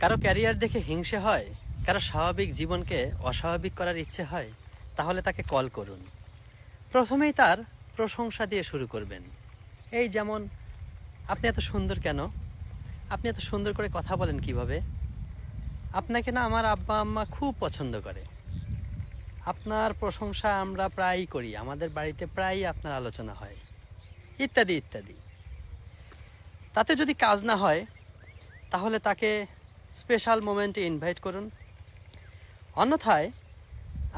কারও ক্যারিয়ার দেখে হিংসে হয়, কারও স্বাভাবিক জীবনকে অস্বাভাবিক করার ইচ্ছে হয়, তাহলে তাকে কল করুন। প্রথমেই তার প্রশংসা দিয়ে শুরু করবেন। এই যেমন, আপনি এত সুন্দর কেন? আপনি এত সুন্দর করে কথা বলেন কীভাবে? আপনাকে না আমার আব্বা আম্মা খুব পছন্দ করে। আপনার প্রশংসা আমরা প্রায়ই করি, আমাদের বাড়িতে প্রায়ই আপনার আলোচনা হয়। ইত্যাদি ইত্যাদি। তাতে যদি কাজ না হয়, তাহলে তাকে স্পেশাল মোমেন্টে ইনভাইট করুন। অন্যথায়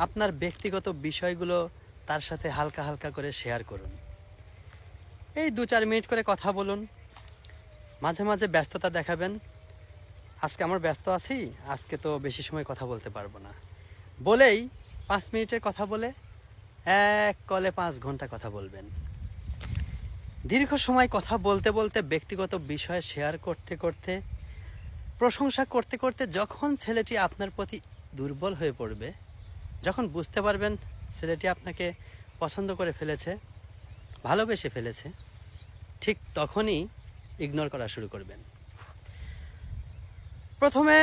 আপনার ব্যক্তিগত বিষয়গুলো তার সাথে হালকা হালকা করে শেয়ার করুন। এই দু চার মিনিট করে কথা বলুন। মাঝে মাঝে ব্যস্ততা দেখাবেন। আজকে আমার ব্যস্ত আছি, আজকে তো বেশি সময় কথা বলতে পারব না। বলেই পাঁচ মিনিটের কথা বলে এক কলে পাঁচ ঘণ্টা কথা বলবেন। দীর্ঘ সময় কথা বলতে বলতে ব্যক্তিগত বিষয় শেয়ার করতে করতে প্রশংসা করতে করতে যখন ছেলেটি আপনার প্রতি দুর্বল হয়ে পড়বে, যখন বুঝতে পারবেন ছেলেটি আপনাকে পছন্দ করে ফেলেছে, ভালোবেসে ফেলেছে, ঠিক তখনই ইগনোর করা শুরু করবেন। প্রথমে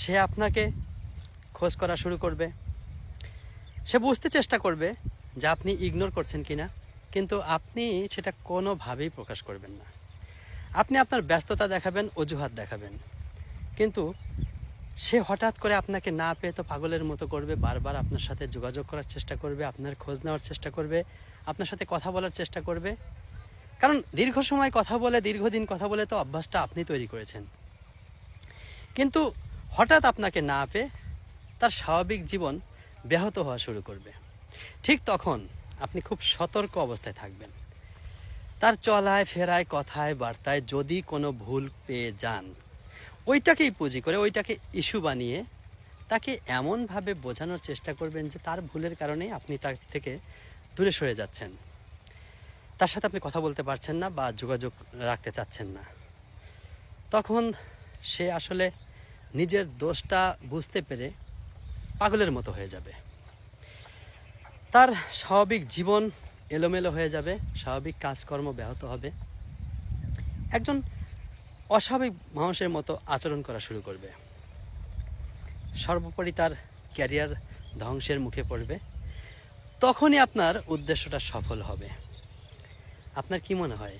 সে আপনাকে খোঁজ করা শুরু করবে। সে বুঝতে চেষ্টা করবে যে আপনি ইগনোর করছেন কি না কিন্তু আপনি সেটা কোনোভাবেই প্রকাশ করবেন না। আপনি আপনার ব্যস্ততা দেখাবেন, অজুহাত দেখাবেন। কিন্তু সে হঠাৎ করে আপনাকে না পেয়ে তো পাগলের মতো করবে, বারবার আপনার সাথে যোগাযোগ করার চেষ্টা করবে, আপনার খোঁজ নেওয়ার চেষ্টা করবে, আপনার সাথে কথা বলার চেষ্টা করবে। কারণ দীর্ঘ সময় কথা বলে, দীর্ঘদিন কথা বলে তো অভ্যাসটা আপনি তৈরি করেছেন। কিন্তু হঠাৎ আপনাকে না পেয়ে তার স্বাভাবিক জীবন ব্যাহত হওয়া শুরু করবে। ঠিক তখন আপনি খুব সতর্ক অবস্থায় থাকবেন। তার চলায়, ফেরায়, কথায়, বার্তায় যদি কোনো ভুল পেয়ে যান ওইটাকেই পুঁজি করে, ওইটাকে ইস্যু বানিয়ে তাকে এমনভাবে বোঝানোর চেষ্টা করবেন যে তার ভুলের কারণেই আপনি তার থেকে দূরে সরে যাচ্ছেন। তার সাথে আপনি কথা বলতে পারছেন না বা যোগাযোগ রাখতে চাচ্ছেন না। তখন সে আসলে নিজের দোষটা বুঝতে পেরে পাগলের মতো হয়ে যাবে। তার স্বাভাবিক জীবন এলোমেলো হয়ে যাবে, স্বাভাবিক কাজকর্ম ব্যাহত হবে। একজন অস্বাভাবিক মানুষের মতো আচরণ করা শুরু করবে। সর্বোপরি তার ক্যারিয়ার ধ্বংসের মুখে পড়বে। তখনই আপনার উদ্দেশ্যটা সফল হবে। আপনার কি মনে হয়?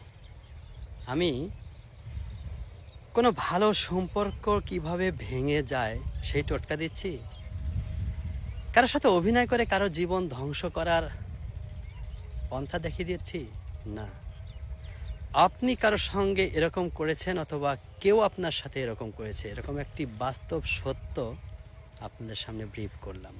আমি কোনো ভালো সম্পর্ক কীভাবে ভেঙে যায় সেই টোটকা দিচ্ছি? কারোর সাথে অভিনয় করে কারও জীবন ধ্বংস করার পন্থা দেখিয়ে দিচ্ছি? না। আপনি কারোর সঙ্গে এরকম করেছেন অথবা কেউ আপনার সাথে এরকম করেছে? এরকম একটি বাস্তব সত্য আপনাদের সামনে ব্রিফ করলাম।